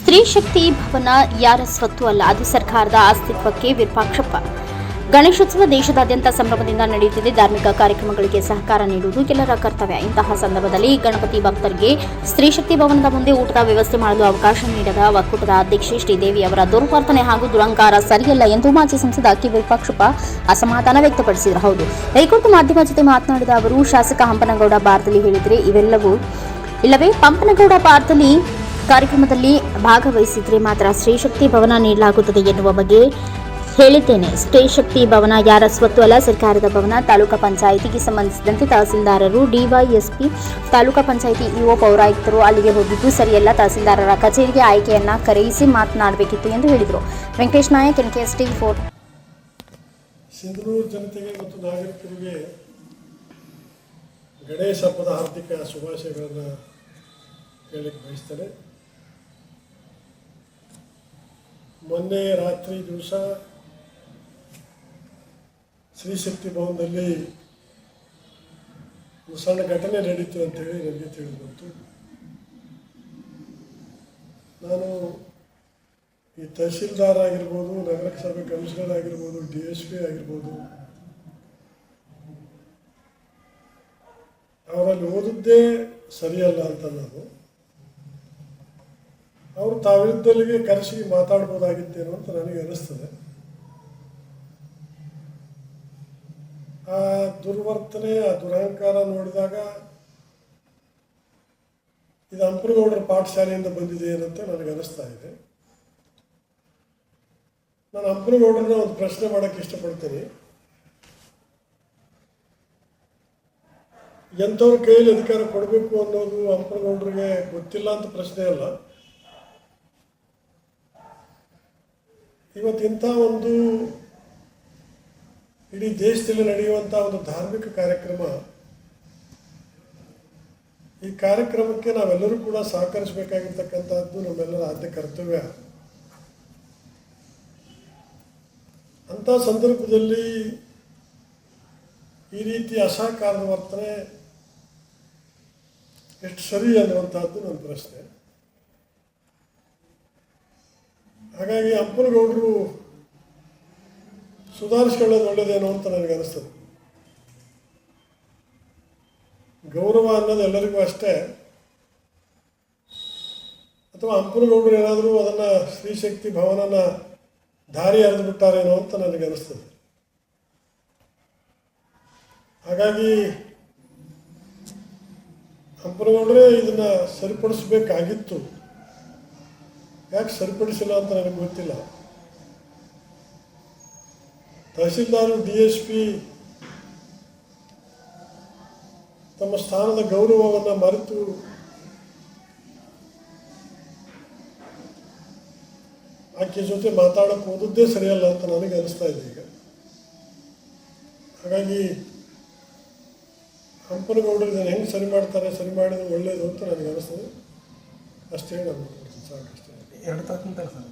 ಸ್ತ್ರೀ ಶಕ್ತಿ ಭವನ ಯಾರ ಸ್ವತ್ತು ಅಲ್ಲ? ಅದು ಸರ್ಕಾರದ ಅಸ್ತಿತ್ವಕ್ಕೆ ವಿರೂಪಾಕ್ಷಪ್ಪ. ಗಣೇಶೋತ್ಸವ ದೇಶದಾದ್ಯಂತ ಸಂಭ್ರಮದಿಂದ ನಡೆಯುತ್ತಿದೆ. ಧಾರ್ಮಿಕ ಕಾರ್ಯಕ್ರಮಗಳಿಗೆ ಸಹಕಾರ ನೀಡುವುದು ಎಲ್ಲರ ಕರ್ತವ್ಯ. ಇಂತಹ ಸಂದರ್ಭದಲ್ಲಿ ಗಣಪತಿ ಭಕ್ತರಿಗೆ ಸ್ತ್ರೀ ಶಕ್ತಿ ಭವನದ ಮುಂದೆ ಊಟದ ವ್ಯವಸ್ಥೆ ಮಾಡಲು ಅವಕಾಶ ನೀಡದ ಒಕ್ಕೂಟದ ಅಧ್ಯಕ್ಷೆ ಶ್ರೀದೇವಿ ಅವರ ದುರ್ವರ್ತನೆ ಹಾಗೂ ದುರಂಕಾರ ಸರಿಯಲ್ಲ ಎಂದು ಮಾಜಿ ಸಂಸದ ಕೆ. ವಿರೂಪಾಕ್ಷಪ್ಪ ಅಸಮಾಧಾನ ವ್ಯಕ್ತಪಡಿಸಿದರು. ಹೌದು. ಹೈಕೋರ್ಟ್ ಮಾಧ್ಯಮ ಜೊತೆ ಮಾತನಾಡಿದ ಅವರು, ಶಾಸಕ ಹಂಪನಗೌಡ ಭಾರತದಲ್ಲಿ ಹೇಳಿದರೆ ಇವೆಲ್ಲವೂ ಇಲ್ಲವೇ? ಪಂಪನಗೌಡ ಭಾರತದಲ್ಲಿ ಕಾರ್ಯಕ್ರಮದಲ್ಲಿ ಭಾಗವಹಿಸಿದರೆ ಮಾತ್ರ ಸ್ತ್ರೀಶಕ್ತಿ ಭವನ ನೀಡಲಾಗುತ್ತದೆ ಎನ್ನುವ ಬಗ್ಗೆ ಹೇಳಿದ್ದೇನೆ. ಸ್ತ್ರೀಶಕ್ತಿ ಭವನ ಯಾರ ಸ್ವತ್ತು ಅಲ್ಲ, ಸರ್ಕಾರದ ಭವನ, ತಾಲೂಕಾ ಪಂಚಾಯಿತಿಗೆ ಸಂಬಂಧಿಸಿದಂತೆ ತಹಸೀಲ್ದಾರರು, ಡಿವೈಎಸ್ಪಿ, ತಾಲೂಕಾ ಪಂಚಾಯಿತಿ ಇಒ ಪೌರಾಯುಕ್ತರು ಅಲ್ಲಿಗೆ ಹೋಗಿದ್ದು ಸರಿಯಲ್ಲ ತಹಸೀಲ್ದಾರರ ಕಚೇರಿಗೆ ಆಯ್ಕೆಯನ್ನು ಕರೆಯಿಸಿ ಮಾತನಾಡಬೇಕಿತ್ತು ಎಂದು ಹೇಳಿದರು. Venkatesh Nayak NKS TV four. Sindhanur ಜನತೆಗೆ ಮತ್ತು ನಾಗರಿಕರಿಗೆ ಶುಭಾಶಯಗಳನ್ನು ಬಯಸ್ತೇನೆ. ಮೊನ್ನೆ ರಾತ್ರಿ ದಿವಸ ಶ್ರೀಶಕ್ತಿ ಭವನದಲ್ಲಿ ಒಂದು ಸಣ್ಣ ಘಟನೆ ನಡೀತು ಅಂತೇಳಿ ನನಗೆ ತಿಳಿದು ಬಂತು ನಾನು ಈ ತಹಸೀಲ್ದಾರ್ ಆಗಿರ್ಬೋದು, ನಗರ ಸಭೆ ಕಮಿಷನರ್ ಆಗಿರ್ಬೋದು, ಡಿ ಎಸ್ ಪಿ ಆಗಿರ್ಬೋದು, ಅವರಲ್ಲಿ ಓದಿದ್ದೇ ಸರಿಯಲ್ಲ ಅಂತ ನಾನು ಅವರು ತಾವಿದ್ದಲ್ಲಿಗೆ ಕರೆಸಿ ಮಾತಾಡ್ಬೋದಾಗಿತ್ತೇನೋ ಅಂತ ನನಗೆ ಅನಿಸ್ತದೆ ಆ ದುರ್ವರ್ತನೆ, ಆ ದುರಹಂಕಾರ ನೋಡಿದಾಗ ಇದು ಹಂಪನಗೌಡರ ಪಾಠಶಾಲೆಯಿಂದ ಬಂದಿದೆ ಏನಂತ ನನಗೆ ಅನಿಸ್ತಾ ಇದೆ. ನಾನು ಹಂಪನಗೌಡರನ್ನ ಒಂದು ಪ್ರಶ್ನೆ ಮಾಡೋಕ್ಕೆ ಇಷ್ಟಪಡ್ತೀನಿ. ಎಂಥವ್ರ ಕೈಯಲ್ಲಿ ಅಧಿಕಾರ ಕೊಡಬೇಕು ಅನ್ನೋದು ಹಂಪನಗೌಡರಿಗೆ ಗೊತ್ತಿಲ್ಲ ಅಂತ ಪ್ರಶ್ನೆ ಅಲ್ಲ. ಇವತ್ತಿಂಥ ಒಂದು ಇಡೀ ದೇಶದಲ್ಲಿ ನಡೆಯುವಂಥ ಒಂದು ಧಾರ್ಮಿಕ ಕಾರ್ಯಕ್ರಮ, ಈ ಕಾರ್ಯಕ್ರಮಕ್ಕೆ ನಾವೆಲ್ಲರೂ ಕೂಡ ಸಹಕರಿಸಬೇಕಾಗಿರ್ತಕ್ಕಂಥದ್ದು ನಮ್ಮೆಲ್ಲರ ಆದ್ಯ ಕರ್ತವ್ಯ. ಅಂಥ ಸಂದರ್ಭದಲ್ಲಿ ಈ ರೀತಿ ಅಸಹಕಾರದ ವರ್ತನೆ ಎಷ್ಟು ಸರಿ ಅನ್ನುವಂಥದ್ದು ನನ್ನ ಪ್ರಶ್ನೆ. ಹಾಗಾಗಿ ಅಪ್ಪನಗೌಡರು ಸುಧಾರಿಸ್ಕೊಳ್ಳೋದು ಒಳ್ಳೇದೇನೋ ಅಂತ ನನಗೆ ಅನಿಸ್ತದೆ. ಗೌರವ ಅನ್ನೋದು ಎಲ್ಲರಿಗೂ ಅಷ್ಟೇ. ಅಥವಾ ಅಂಪನಗೌಡರು ಏನಾದರೂ ಅದನ್ನು ಸ್ತ್ರೀಶಕ್ತಿ ಭವನನ ದಾರಿ ಎರೆದು ಬಿಟ್ಟಾರೇನೋ ಅಂತ ನನಗೆ ಅನಿಸ್ತದೆ. ಹಾಗಾಗಿ ಹಂಪನಗೌಡರೇ ಇದನ್ನು ಸರಿಪಡಿಸಬೇಕಾಗಿತ್ತು. ಯಾಕೆ ಸರಿಪಡಿಸಿಲ್ಲ ಅಂತ ನನಗೆ ಗೊತ್ತಿಲ್ಲ. ತಹಸೀಲ್ದಾರ್ ಡಿ ಎಸ್ ಪಿ ತಮ್ಮ ಸ್ಥಾನದ ಗೌರವವನ್ನು ಮರೆತು ಆಕೆ ಜೊತೆ ಮಾತಾಡಕ್ಕೆ ಹೋದದ್ದೇ ಸರಿಯಲ್ಲ ಅಂತ ನನಗೆ ಅನಿಸ್ತಾ ಇದೆ ಈಗ. ಹಾಗಾಗಿ ಹಂಪನಗೌಡರು ಇದನ್ನು ಹೆಂಗೆ ಸರಿ ಮಾಡ್ತಾರೆ, ಸರಿ ಮಾಡಿದ್ರೆ ಒಳ್ಳೆಯದು ಅಂತ ನನಗೆ ಅನಿಸ್ತದೆ. ಅಷ್ಟೇ ನಾನು ಸಾಕಷ್ಟೇ. ಎರಡು ತಾಸು ಸರ್.